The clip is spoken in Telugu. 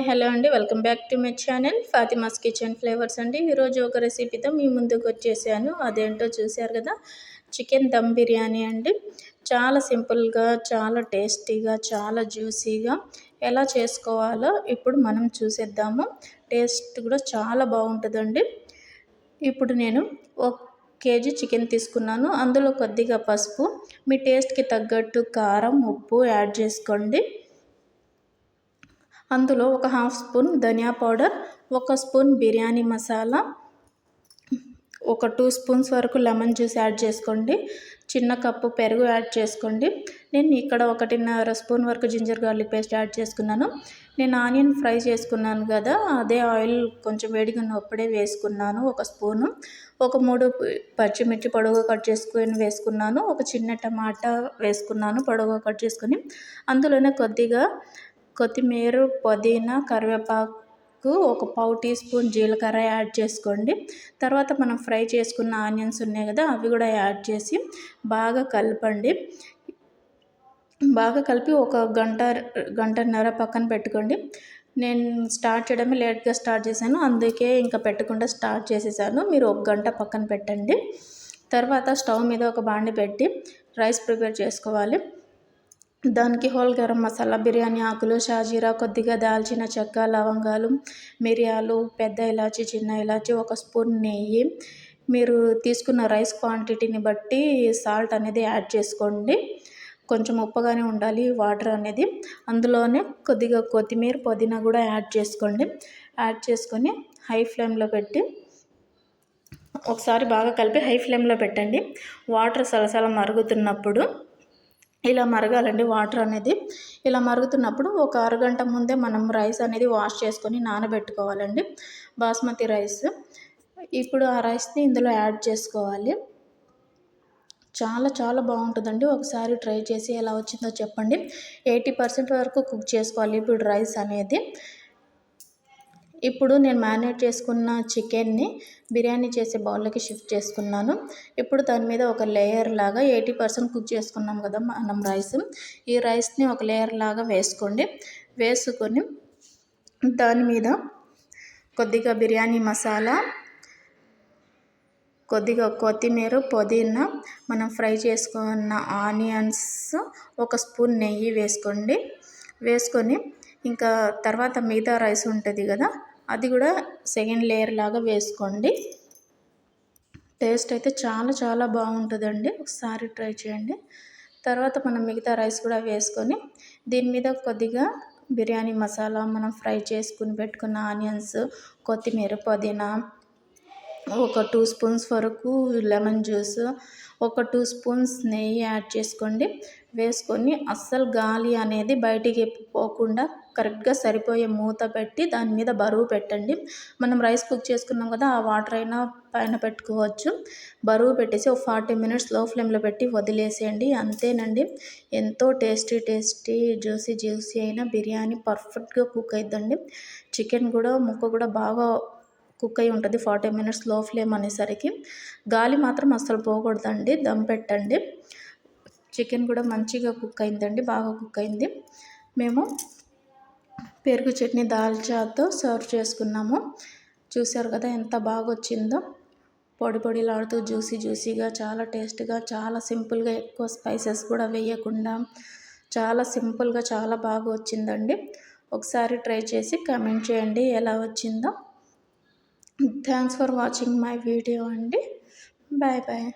హాయ్ హలో అండి welcome back to my channel Fatima's kitchen flavours అండి. ఈరోజు ఒక రెసిపీతో మీ ముందుకు వచ్చేసాను. అదేంటో చూశారు కదా చికెన్ దమ్ బిర్యానీ అండి. చాలా సింపుల్గా చాలా టేస్టీగా చాలా జ్యూసీగా ఎలా చేసుకోవాలో ఇప్పుడు మనం చూసేద్దాము. టేస్ట్ కూడా చాలా బాగుంటుందండి. ఇప్పుడు నేను ఒక కేజీ చికెన్ తీసుకున్నాను. అందులో కొద్దిగా పసుపు మీ టేస్ట్కి తగ్గట్టు కారం ఉప్పు యాడ్ చేసుకోండి. అందులో ఒక హాఫ్ స్పూన్ ధనియా పౌడర్ ఒక స్పూన్ బిర్యానీ మసాలా ఒక టూ స్పూన్స్ వరకు లెమన్ జ్యూస్ యాడ్ చేసుకోండి. చిన్న కప్పు పెరుగు యాడ్ చేసుకోండి. నేను ఇక్కడ ఒకటిన్నర స్పూన్ వరకు జింజర్ గార్లిక్ పేస్ట్ యాడ్ చేసుకున్నాను. నేను ఆనియన్ ఫ్రై చేసుకున్నాను కదా అదే ఆయిల్ కొంచెం వేడిగా ఉన్నప్పుడే వేసుకున్నాను ఒక స్పూను. ఒక మూడు పచ్చిమిర్చి పొడవుగా కట్ చేసుకొని వేసుకున్నాను. ఒక చిన్న టమాటా వేసుకున్నాను పొడవుగా కట్ చేసుకొని. అందులోనే కొద్దిగా కొత్తిమీర పుదీనా కరివేపాకు ఒక పావు టీ స్పూన్ జీలకర్ర యాడ్ చేసుకోండి. తర్వాత మనం ఫ్రై చేసుకున్న ఆనియన్స్ ఉన్నాయి కదా అవి కూడా యాడ్ చేసి బాగా కలపండి. బాగా కలిపి ఒక గంట గంటన్నర పక్కన పెట్టుకోండి. నేను స్టార్ట్ చేయడమే లేట్గా స్టార్ట్ చేశాను అందుకే ఇంకా పెట్టకుండా స్టార్ట్ చేసేసాను. మీరు ఒక గంట పక్కన పెట్టండి. తర్వాత స్టవ్ మీద ఒక బాండి పెట్టి రైస్ ప్రిపేర్ చేసుకోవాలి. దానికి హోల్ గరం మసాలా బిర్యానీ ఆకులు షాజీరా కొద్దిగా దాల్చిన చెక్క లవంగాలు మిరియాలు పెద్ద ఇలాచి చిన్న ఇలాచి ఒక స్పూన్ నెయ్యి. మీరు తీసుకున్న రైస్ క్వాంటిటీని బట్టి సాల్ట్ అనేది యాడ్ చేసుకోండి. కొంచెం ఉప్పగానే ఉండాలి వాటర్ అనేది. అందులోనే కొద్దిగా కొత్తిమీర పుదీనా కూడా యాడ్ చేసుకోండి. యాడ్ చేసుకొని హై ఫ్లేమ్లో పెట్టి ఒకసారి బాగా కలిపి హై ఫ్లేమ్లో పెట్టండి. వాటర్ సలసల మరుగుతున్నప్పుడు ఇలా మరగాలండి. వాటర్ అనేది ఇలా మరుగుతున్నప్పుడు ఒక అరగంట ముందే మనం రైస్ అనేది వాష్ చేసుకొని నానబెట్టుకోవాలండి. బాస్మతి రైస్. ఇప్పుడు ఆ రైస్ని ఇందులో యాడ్ చేసుకోవాలి. చాలా చాలా బాగుంటుందండి. ఒకసారి ట్రై చేసి ఎలా వచ్చిందో చెప్పండి. ఎయిటీ పర్సెంట్ వరకు కుక్ చేసుకోవాలి ఇప్పుడు రైస్ అనేది. ఇప్పుడు నేను మ్యారినేట్ చేసుకున్న చికెన్ని బిర్యానీ చేసే బౌల్లోకి షిఫ్ట్ చేసుకున్నాను. ఇప్పుడు దాని మీద ఒక లేయర్ లాగా ఎయిటీ పర్సెంట్ కుక్ చేసుకున్నాం కదా మనం రైస్. ఈ రైస్ని ఒక లేయర్ లాగా వేసుకోండి. వేసుకొని దాని మీద కొద్దిగా బిర్యానీ మసాలా కొద్దిగా కొత్తిమీర పుదీనా మనం ఫ్రై చేసుకున్న ఆనియన్స్ ఒక స్పూన్ నెయ్యి వేసుకోండి. వేసుకొని ఇంకా తర్వాత మిగతా రైస్ ఉంటుంది కదా అది కూడా సెకండ్ లేయర్ లాగా వేసుకోండి. టేస్ట్ అయితే చాలా చాలా బాగుంటుందండి. ఒకసారి ట్రై చేయండి. తర్వాత మనం మిగతా రైస్ కూడా వేసుకొని దీని మీద కొద్దిగా బిర్యానీ మసాలా మనం ఫ్రై చేసుకుని పెట్టుకున్న ఆనియన్స్ కొత్తిమీర పుదీనా ఒక టూ స్పూన్స్ వరకు లెమన్ జ్యూస్ ఒక టూ స్పూన్స్ నెయ్యి యాడ్ చేసుకోండి. వేసుకొని అస్సలు గాలి అనేది బయటికి పోకుండా కరెక్ట్గా సరిపోయే మూత పెట్టి దాని మీద బరువు పెట్టండి. మనం రైస్ కుక్ చేసుకున్నాం కదా ఆ వాటర్ అయినా పైన పెట్టుకోవచ్చు. బరువు పెట్టేసి ఒక ఫార్టీ మినిట్స్లో ఫ్లేమ్లో పెట్టి వదిలేసేయండి. అంతేనండి. ఎంతో టేస్టీ టేస్టీ జ్యూసీ జ్యూసీ అయిన బిర్యానీ పర్ఫెక్ట్గా కుక్ అవుతుందండి చికెన్ కూడా ముక్క కూడా బాగా కుక్ అయి ఉంటుంది ఫార్టీ మినిట్స్లో ఫ్లేమ్ అనేసరికి. గాలి మాత్రం అస్సలు పోకూడదండి దమ్ పెట్టండి. చికెన్ కూడా మంచిగా కుక్ అయిందండి బాగా కుక్ అయింది. మేము పెరుగు చట్నీ దాల్చాతో సర్వ్ చేసుకున్నాము. చూశారు కదా ఎంత బాగా వచ్చిందో పొడి పొడిలాడుతూ జ్యూసీ జ్యూసీగా చాలా టేస్ట్గా చాలా సింపుల్గా ఎక్కువ స్పైసెస్ కూడా వేయకుండా చాలా సింపుల్గా చాలా బాగా వచ్చిందండి ఒకసారి ట్రై చేసి కమెంట్ చేయండి ఎలా వచ్చిందో. Thanks for watching my video అండి. Bye bye